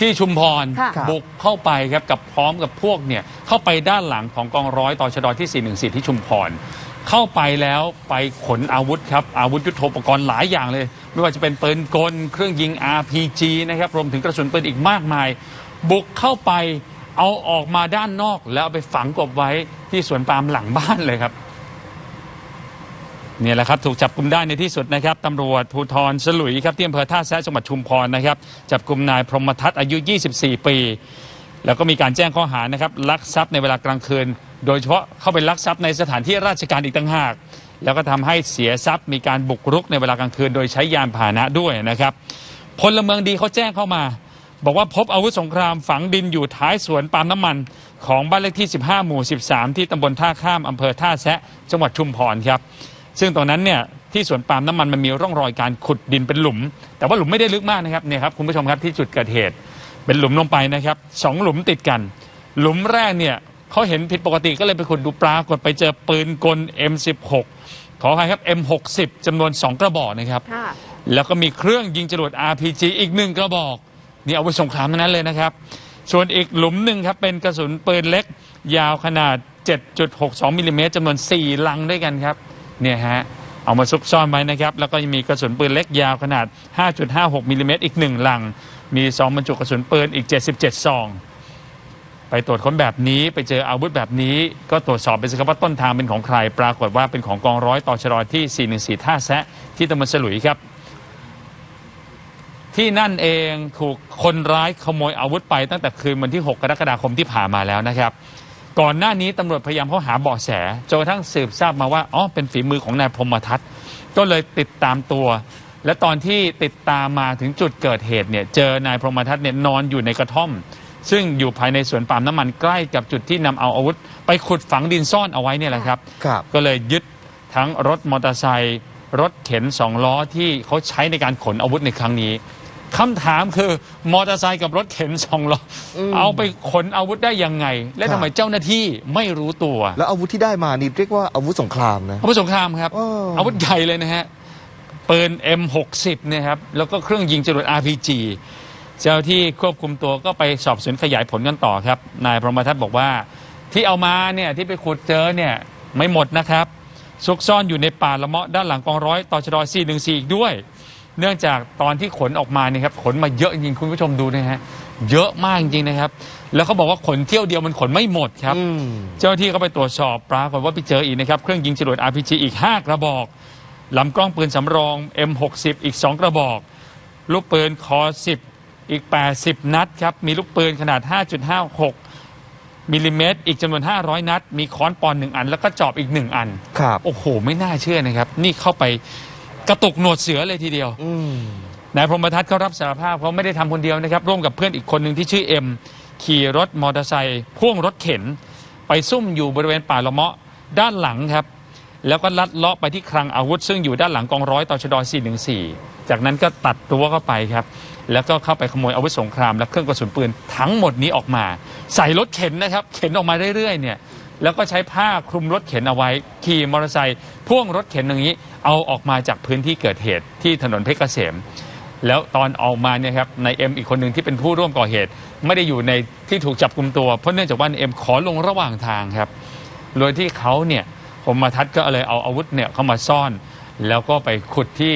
ที่ชุมพรค่ะ บุกเข้าไปครับกับพร้อมกับพวกเนี่ยเข้าไปด้านหลังของกองร้อยต่อชดที่ 414 ที่ชุมพร เข้าไปแล้วไปขนอาวุธครับ อาวุธยุทโธปกรณ์หลายอย่างเลย ไม่ว่าจะเป็นปืนกล เครื่องยิง RPG นะครับรวมถึงกระสุนปืนอีกมากมาย บุกเข้าไปเอาออกมาด้านนอกแล้วเอาไปฝังกลบไว้ที่สวนปาล์มหลังบ้านเลยครับ เนี่ยแหละครับถูกจับกลุ่มได้ในที่สุดนะครับตำรวจภูธรสลุยครับที่อำเภอท่าแซะจังหวัดชุมพรนะครับจับกลุ่มนายพรหมทัศน์อายุ 24 ปี แล้วก็มีการแจ้งข้อหานะครับลักทรัพย์ในเวลากลางคืน โดยเฉพาะเข้าไปลักทรัพย์ในสถานที่ราชการอีกต่างหาก แล้วก็ทำให้เสียทรัพย์มีการบุกรุกในเวลากลางคืน โดยใช้ยานพาหนะด้วยนะครับพลเมืองดีเขาแจ้งเข้ามา บอกว่าพบอาวุธสงครามฝังดินอยู่ท้ายสวนปาล์มน้ำมัน ของบ้านเลขที่ 15 หมู่ 13 ที่ตำบลท่าข้ามอำเภอท่าแซะจังหวัดชุมพรครับ ซึ่งตรงนั้นเนี่ยที่สวนปาล์มน้ำมันมันมีร่องรอยการขุดดินเป็นหลุม แต่ว่าหลุมไม่ได้ลึกมากนะครับเนี่ยครับคุณผู้ชมครับที่จุดเกิดเหตุ เป็นหลุมลงไปนะครับสองหลุมติดกัน หลุมแรกเนี่ยเขาเห็นผิดปกติก็เลยไปขุดดูปรากฏไปเจอปืนกล M16 ขออภัยครับ M60 จำนวน 2 กระบอกนะครับค่ะแล้วก็มีเครื่องยิงจรวด RPG อีกหนึ่งกระบอก นี่อาวุธสงครามทั้งนั้นเลยนะครับ ส่วนอีกหลุมหนึ่งครับ เป็นกระสุนปืนเล็ก ยาวขนาด 7.62มิลลิเมตรจำนวน 4 ลังด้วยกันครับ เนี่ยฮะเอามาซุกซ่อนไว้นะครับ แล้วก็ยังมีกระสุนปืนเล็กยาวขนาด 5.56มิลลิเมตรอีกหนึ่งลัง มีซองบรรจุกระสุนปืนอีก 77 ซอง ไปตรวจค้นแบบนี้ไปเจออาวุธแบบนี้ ก็ตรวจสอบไปสิครับว่าต้นทางเป็นของใคร ปรากฏว่าเป็นของกองร้อยต่อชรที่ 414 ท่าแซะที่ตำบลสลุยครับ ที่นั่นเองถูกคนร้ายขโมยอาวุธไปตั้งแต่คืนวันที่ 6 กรกฎาคมที่ผ่านมาแล้วนะครับ ก่อนหน้านี้ตำรวจพยายามเข้าหาเบาะแสจนกระทั่งสืบทราบมาว่าอ๋อเป็นฝีมือของนายพรหมทัศน์ก็เลยติดตามตัว และตอนที่ติดตามมาถึงจุดเกิดเหตุเนี่ยเจอนายพรหมทัศน์เนี่ยนอนอยู่ในกระท่อม ซึ่งอยู่ภายในสวนปาล์มน้ำมันใกล้กับจุดที่นำเอาอาวุธ ไปขุดฝังดินซ่อนเอาไว้เนี่ยแหละครับครับ ก็เลยยึดทั้งรถมอเตอร์ไซค์รถเข็นสองล้อที่เขาใช้ในการขนอาวุธในครั้งนี้ คำถามคือมอเตอร์ไซค์กับรถเข็นสองล้ออมเอาไปขนอาวุธได้ยังไง และครับทำไมเจ้าหน้าที่ไม่รู้ตัวแล้วอาวุธที่ได้มานี่เรียกว่าอาวุธสงครามนะ อาวุธสงครามครับเอออ อาวุธใหญ่เลยนะฮะปืน M60 เนี่ยครับ แล้วก็เครื่องยิงจรวด RPG เจ้าที่ควบคุมตัวก็ไปสอบสวนขยายผลกันต่อครับ นายพรหมทัศน์บอกว่า ที่เอามาเนี่ยที่ไปขุดเจอเนี่ยไม่หมดนะครับซุกซ่อนอยู่ในป่าละเมาะด้านหลังกองร้อยต่อชด414อีกด้วย เนื่องจากตอนที่ขนออกมาเนี่ยครับขนมาเยอะจริงๆคุณผู้ชมดูนะฮะเยอะมากจริงๆนะครับ แล้วเขาบอกว่าขนเที่ยวเดียวมันขนไม่หมดครับอืมเจ้าหน้าที่ก็ไปตรวจสอบปรากฏว่าไปเจออีกนะครับ เครื่องยิงจรวด RPG อีก 5 กระบอกลำกล้องปืนสำรอง M60 อีก 2 กระบอก ลูกปืนคอ10 อีก 80 นัดครับ มีลูกปืนขนาด 5.56มิลลิเมตรอีกจำนวน 500 นัด มีค้อนปอนหนึ่งอัน แล้วก็จอบอีก1อัน ครับ โอ้โห ไม่น่าเชื่อนะครับ นี่เข้าไป กระตุกหนวดเสือเลยทีเดียว อืมนายพรหมทัศน์เขารับสารภาพเขาไม่ได้ทำคนเดียวนะครับ ร่วมกับเพื่อนอีกคนหนึ่งที่ชื่อเอ็มขี่รถมอเตอร์ไซค์พ่วงรถเข็น ไปซุ่มอยู่บริเวณป่าละเมาะด้านหลังครับ แล้วก็ลัดเลาะไปที่คลังอาวุธ ซึ่งอยู่ด้านหลังกองร้อยต่อชด414 จากนั้นก็ตัดรั้วเข้าไปครับ แล้วก็เข้าไปขโมยอาวุธสงครามและเครื่องกระสุนปืนทั้งหมดนี้ออกมา ใส่รถเข็นนะครับ เข็นออกมาเรื่อยๆเนี่ย แล้วก็ใช้ผ้าคลุมรถเข็นเอาไว้ ขี่มอเตอร์ไซค์พ่วงรถเข็นอย่างนี้ เอาออกมาจากพื้นที่เกิดเหตุที่ถนนเพชรเกษม แล้วตอนออกมาเนี่ยครับนายเอ็มอีกคนหนึ่งที่เป็นผู้ร่วมก่อเหตุ ไม่ได้อยู่ในที่ถูกจับกลุ่มตัวเพราะเนื่องจากว่านายเอ็มขอลงระหว่างทางครับโดยที่เขาเนี่ยผมมาทัดก็เลยเอาอาวุธเนี่ยเข้ามาซ่อน แล้วก็ไปขุดที่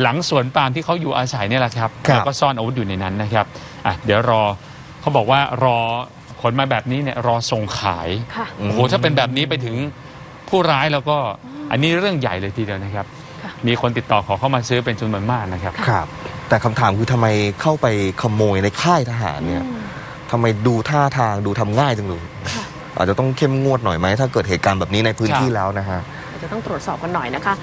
หลังสวนปาล์มที่เขาอยู่อาศัยเนี่ยแหละครับครับแล้วก็ซ่อนอาวุธอยู่ในนั้นนะครับอะเดี๋ยวรอเขาบอกว่ารอ ขนมาแบบนี้เนี่ยรอส่งขายค่ะโอ้โหถ้าเป็นแบบนี้ไปถึงผู้ร้ายแล้วก็อันนี้เรื่องใหญ่เลยทีเดียวนะครับ ค่ะ มีคนติดต่อขอเข้ามาซื้อเป็นจำนวนมากนะครับ ครับ แต่คำถามคือทำไมเข้าไปขโมยในค่ายทหารเนี่ยอืม ทำไมดูท่าทางดูทำง่ายจังเลยค่ะ อาจจะต้องเข้มงวดหน่อยไหมถ้าเกิดเหตุการณ์แบบนี้ในพื้นที่ครับแล้วนะฮะ อาจจะต้องตรวจสอบกันหน่อยนะคะ